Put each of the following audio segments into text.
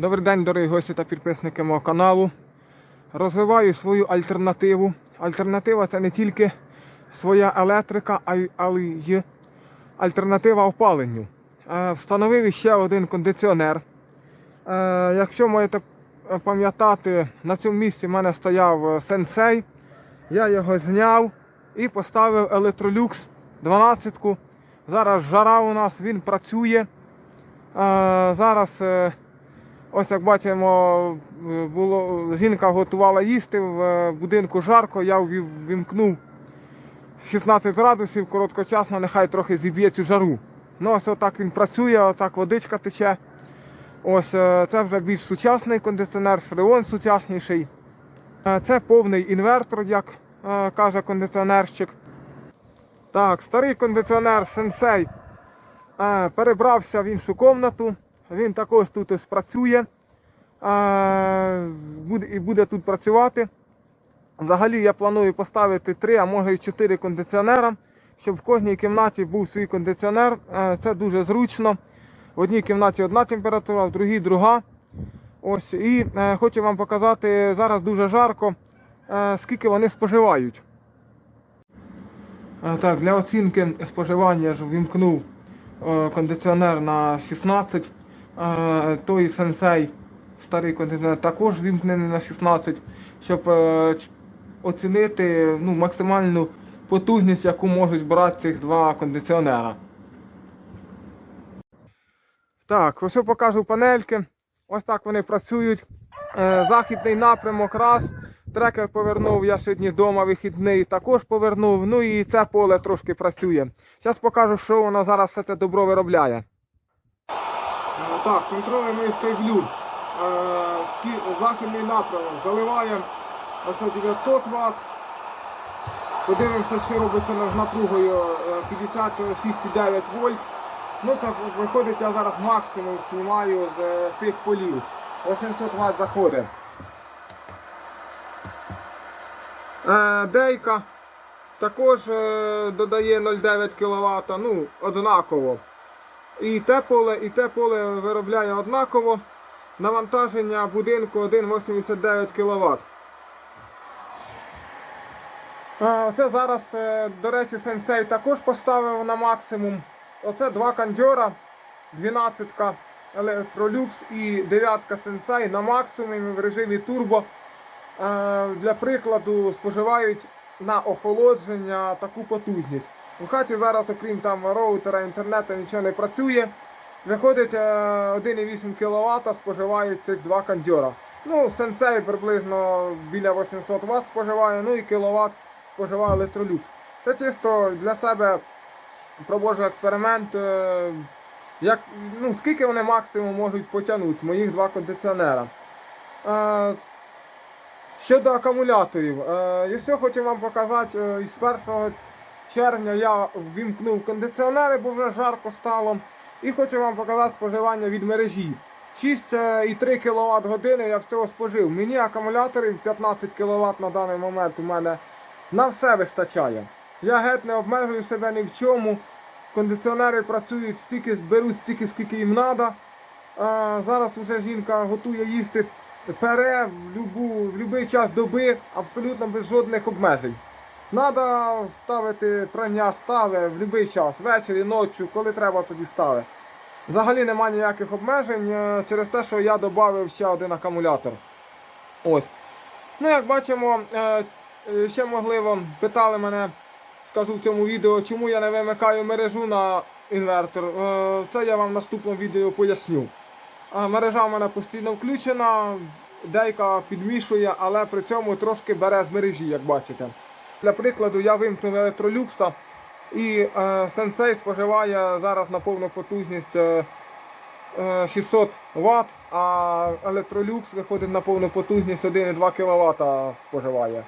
Добрий день, дорогі гості та підписники мого каналу. Розвиваю свою альтернативу. Альтернатива це не тільки своя електрика, але й альтернатива опаленню. Е, Встановив ще один кондиціонер. Е, Якщо можете пам'ятати, на цьому місці в мене стояв е, сенсей. Я його зняв і поставив електролюкс 12. Зараз жара у нас, він працює. Зараз, ось як бачимо, е, було, жінка готувала їсти в е, будинку жарко, я ввімкнув 16 градусів, короткочасно, нехай трохи зіб'є цю жару. Ну, ось отак він працює, отак водичка тече. Ось е, це вже більш сучасний кондиціонер, фреон сучасніший. Це повний інвертор, як каже кондиціонерщик. Так, старий кондиціонер е, перебрався в іншу комнату. Він також тут працює і буде тут працювати. Взагалі я планую поставити 3, а може і 4 кондиціонера, щоб в кожній кімнаті був свій кондиціонер. Е, Це дуже зручно. В одній кімнаті одна температура, в другій друга. Ось, і е, хочу вам показати зараз дуже жарко, е, скільки вони споживають. Е, Так, для оцінки споживання ж ввімкнув е, кондиціонер на 16. Той сенсей, старий кондиціонер, також вімкнений на 16, щоб е, оцінити ну, максимальну потужність, яку можуть брати цих два кондиціонера. Так, ось я покажу панельки. Ось так вони працюють. Е, Західний напрямок раз. Трекер повернув, я сьогодні вдома вихідний також повернув. Ну і це поле трошки працює. Зараз покажу, що воно зараз все це добро виробляє. Е, Так, контролюємо скайблю. Західний напрямок заливає ось 900 Вт. Подивимося, що робиться з напругою е, 56,9 вольт. Ну так виходить, я зараз максимум знімаю з е, цих полів. 800 Вт заходить. Е, Дейка також е, додає 0,9 кВт, ну, однаково. І те поле, і те поле виробляє однаково. Навантаження будинку 1,89 кВт. Це зараз, е, до речі, сенсей також поставив на максимум. Оце два кандьора, 12-ка електролюкс і 9 сенсей на максимумі в режимі турбо. Е, Для прикладу споживають на охолодження таку потужність. У хаті зараз, окрім там роутера, інтернету, нічого не працює. Виходить е, 1,8 кВт споживають цих два кандьора. Ну, сенсей приблизно біля 800 Вт споживає, ну і кіловат споживає електролюкс. Це чисто для себе проводжу експеримент. е, Як, ну, скільки вони максимум можуть потягнути, моїх два кондиціонера. Е, Щодо акумуляторів, е, я все хочу вам показати, е, із 1 червня я ввімкнув кондиціонери, бо вже жарко стало. І хочу вам показати споживання від мережі. 6,3 кВт години я всього спожив. Мені акумуляторів 15 кВт на даний момент у мене на все вистачає. Я геть не обмежую себе ні в чому. Кондиціонери працюють стільки, беруть стільки, скільки їм треба. Зараз вже жінка готує їсти пере в в будь-який час доби, абсолютно без жодних обмежень. Треба ставити прання стави в будь-який час, ввечері, ночі, коли треба, тоді стави. Взагалі немає ніяких обмежень е, через те, що я додав ще один акумулятор. Ось. Ну, як бачимо, е, е, ще можливо питали мене, скажу в цьому відео, чому я не вимикаю мережу на інвертор. Це я вам в наступному відео поясню. Мережа в мене постійно включена, дейка підмішує, але при цьому трошки бере з мережі, як бачите. Для прикладу, я вимкнув електролюкса і е, сенсей споживає зараз на повну потужність е, е, 600 Вт, а електролюкс виходить на повну потужність 1,2 кВт споживає.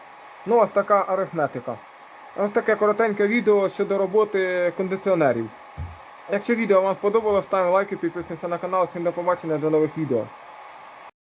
Ну, ось така арифметика. Ось таке коротеньке відео щодо роботи кондиціонерів. Якщо відео вам сподобалось, ставимо лайки, підписуйтесь на канал. Всім до побачення, до нових відео.